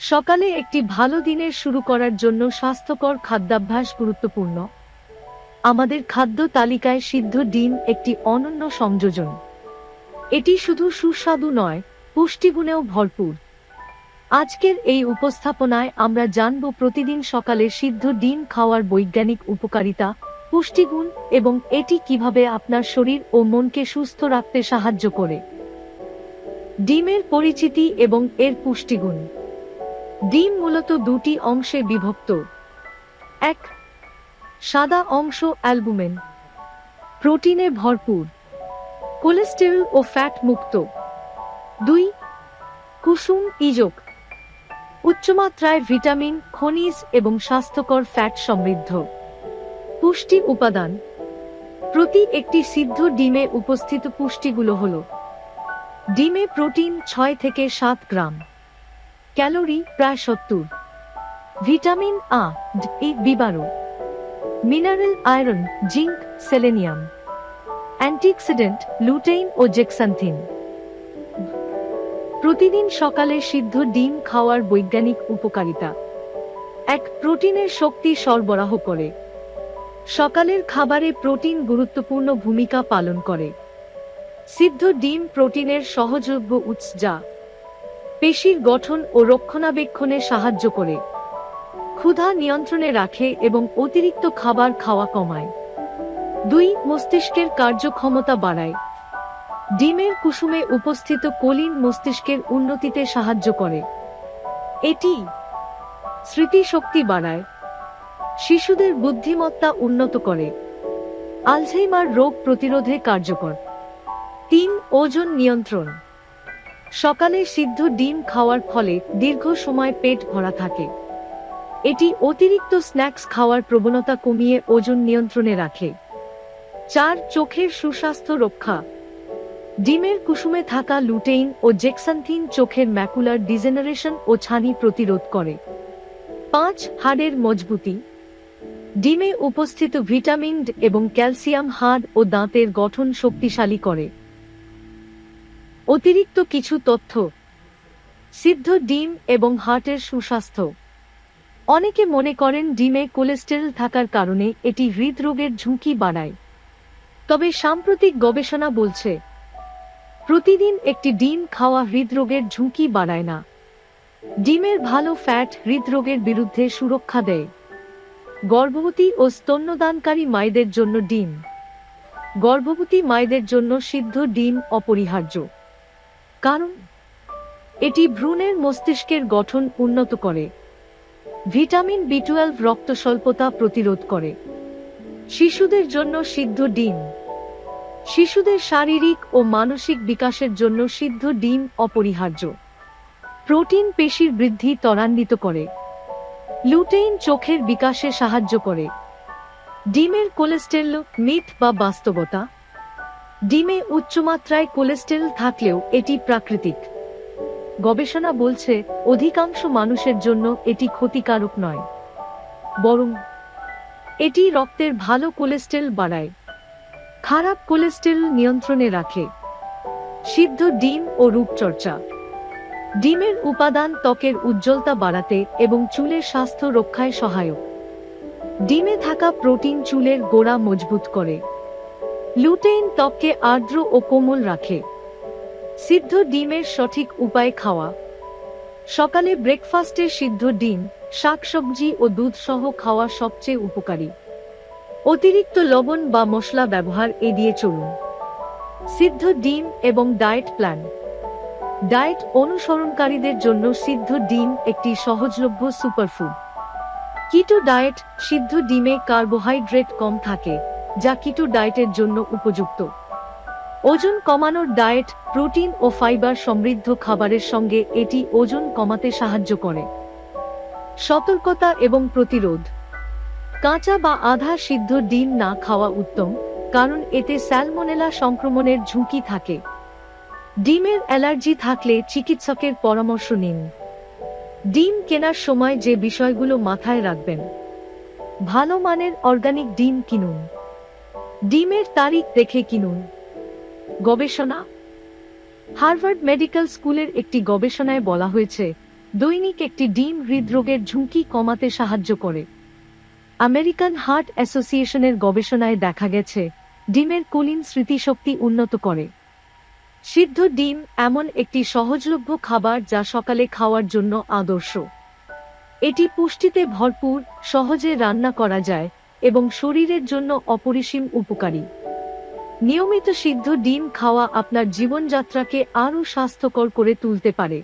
সকালে একটি ভালো দিনের শুরু করার জন্য স্বাস্থ্যকর খাদ্যাভ্যাস গুরুত্বপূর্ণ। আমাদের খাদ্য তালিকায় সিদ্ধ ডিম একটি অনন্য সংযোজন। এটি শুধু সুস্বাদু নয়, পুষ্টিগুণেও ভরপুর। আজকের এই উপস্থাপনায় আমরা জানব প্রতিদিন সকালে সিদ্ধ ডিম খাওয়ার বৈজ্ঞানিক উপকারিতা, পুষ্টিগুণ এবং এটি কীভাবে আপনার শরীর ও মনকে সুস্থ রাখতে সাহায্য করে। ডিমের পরিচিতি এবং এর পুষ্টিগুণ। ডিম মূলত দুটি অংশে বিভক্ত। এক, সাদা অংশ অ্যালবুমেন। প্রোটিনে ভরপুর। কোলেস্টেরল ও ফ্যাট মুক্ত। দুই, কুসুম ইজক। উচ্চমাত্রায় ভিটামিন, খনিজ এবং স্বাস্থ্যকর ফ্যাট সমৃদ্ধ। পুষ্টি উপাদান। প্রতি একটি সিদ্ধ ডিমে উপস্থিত পুষ্টিগুলো হল ডিমে প্রোটিন ছয় থেকে সাত গ্রাম। ক্যালোরি প্রায় সত্তর। Vitamin A, D বিবারো। Mineral iron, zinc, selenium. Antioxidant, lutein O zeaxanthin. প্রতিদিন সকালে সিদ্ধ ডিম খাওয়ার বৈজ্ঞানিক উপকারিতা। এক, প্রোটিনের শক্তি সরবরাহ করে। সকালের খাবারে প্রোটিন গুরুত্বপূর্ণ ভূমিকা পালন করে। সিদ্ধ ডিম প্রোটিনের সহযোগ্য উৎস যা পেশির গঠন ও রক্ষণাবেক্ষণে সাহায্য করে। ক্ষুধা নিয়ন্ত্রণে রাখে এবং অতিরিক্ত খাবার খাওয়া কমায়। দুই, মস্তিষ্কের কার্যক্ষমতা বাড়ায়। ডিমের কুসুমে উপস্থিত কলিন মস্তিষ্কের উন্নতিতে সাহায্য করে। এটি স্মৃতিশক্তি বাড়ায়। শিশুদের বুদ্ধিমত্তা উন্নত করে। আলঝেইমার রোগ প্রতিরোধে কার্যকর। তিন ওজন নিয়ন্ত্রণ। সকালে সিদ্ধ ডিম খাওয়ার ফলে দীর্ঘ সময় পেট ভরা থাকে। এটি অতিরিক্ত স্ন্যাক্স খাওয়ার প্রবণতা কমিয়ে ওজন নিয়ন্ত্রণে রাখে। চার, চোখের সুস্বাস্থ্য রক্ষা। ডিমের কুসুমে থাকা লুটেইন ও জেক্সান্থিন চোখের ম্যাকুলার ডিজেনারেশন ও ছানি প্রতিরোধ করে। পাঁচ, হাড়ের মজবুতি। ডিমে উপস্থিত ভিটামিন এবং ক্যালসিয়াম, হাড় ও দাঁতের গঠন শক্তিশালী করে। অতিরিক্ত কিছু তথ্য। সিদ্ধ ডিম এবং হার্টের সুস্বাস্থ্য। অনেকে মনে করেন ডিমে কোলেস্টেরল থাকার কারণে এটি হৃদরোগের ঝুঁকি বাড়ায়। তবে সাম্প্রতিক গবেষণা বলছে, প্রতিদিন একটি ডিম খাওয়া হৃদরোগের ঝুঁকি বাড়ায় না। ডিমের ভালো ফ্যাট হৃদরোগের বিরুদ্ধে সুরক্ষা দেয়। গর্ভবতী ও স্তন্যদানকারী মায়েদের জন্য ডিম। গর্ভবতী মায়েদের জন্য সিদ্ধ ডিম অপরিহার্য। কারণ এটি ভ্রূণের মস্তিষ্কের গঠন উন্নত করে, ভিটামিন বি টুয়েলভ রক্ত স্বল্পতা প্রতিরোধ করে। শিশুদের জন্য সিদ্ধ ডিম। শিশুদের শারীরিক ও মানসিক বিকাশের জন্য সিদ্ধ ডিম অপরিহার্য। প্রোটিন পেশির বৃদ্ধি ত্বরান্বিত করে। লুটেইন চোখের বিকাশে সাহায্য করে। ডিমের কোলেস্টেরল, মিথ বা বাস্তবতা ডিমে উচ্চমাত্রায় কোলেস্টেরল থাকলেও এটি প্রাকৃতিক। গবেষণা বলছে, অধিকাংশ মানুষের জন্য এটি ক্ষতিকারক নয়। বরং, এটি রক্তের ভালো কোলেস্টেরল বাড়ায়, খারাপ কোলেস্টেরল নিয়ন্ত্রণে রাখে। সিদ্ধ ডিম ও রূপচর্চা। ডিমের উপাদান ত্বকের উজ্জ্বলতা বাড়াতে এবং চুলের স্বাস্থ্য রক্ষায় সহায়ক। ডিমে থাকা প্রোটিন চুলের গোড়া মজবুত করে। লুটেইন ত্বককে আর্দ্র ও কোমল রাখে। সিদ্ধ ডিমের সঠিক উপায় খাওয়া। সকালে ব্রেকফাস্টে সিদ্ধ ডিম, শাকসবজি ও দুধ সহ খাওয়া সবচেয়ে উপকারী। অতিরিক্ত লবণ বা মশলা ব্যবহার এড়িয়ে চলুন। সিদ্ধ ডিম এবং ডায়েট প্ল্যান। ডায়েট অনুসরণকারীদের জন্য সিদ্ধ ডিম একটি সহজলভ্য সুপারফুড। কিটো ডায়েট সিদ্ধ ডিমে কার্বোহাইড্রেট কম থাকে। যা কিটো ডায়েটের জন্য উপযুক্ত। ওজন কমানোর ডায়েট, প্রোটিন ও ফাইবার সমৃদ্ধ খাবারের সঙ্গে এটি ওজন কমাতে সাহায্য করে। সতর্কতা এবং প্রতিরোধ। কাঁচা বা আধা সিদ্ধ ডিম না খাওয়া উত্তম, কারণ এতে স্যালমোনেলা সংক্রমণের ঝুঁকি থাকে। ডিমের অ্যালার্জি থাকলে চিকিৎসকের পরামর্শ নিন। ডিম কেনার সময় যে বিষয়গুলো মাথায় রাখবেন। ভালো মানের অর্গানিক ডিম কিনুন। ডিমের তারিখ দেখে কিনুন। গবেষণা। হার্ভার্ড মেডিকেল স্কুলের একটি গবেষণায় বলা হয়েছে, দৈনিক একটি ডিম হৃদরোগের ঝুঁকি কমাতে সাহায্য করে। আমেরিকান হার্ট অ্যাসোসিয়েশনের গবেষণায় দেখা গেছে, ডিমের কোলিন স্মৃতিশক্তি উন্নত করে। সিদ্ধ ডিম এমন একটি সহজলভ্য খাবার যা সকালে খাওয়ার জন্য আদর্শ। এটি পুষ্টিতে ভরপুর, সহজে রান্না করা যায় এবং শরীরের জন্য অপরিসীম উপকারী। নিয়মিত সিদ্ধ ডিম খাওয়া আপনার জীবনযাত্রাকে আরও স্বাস্থ্যকর করে তুলতে পারে।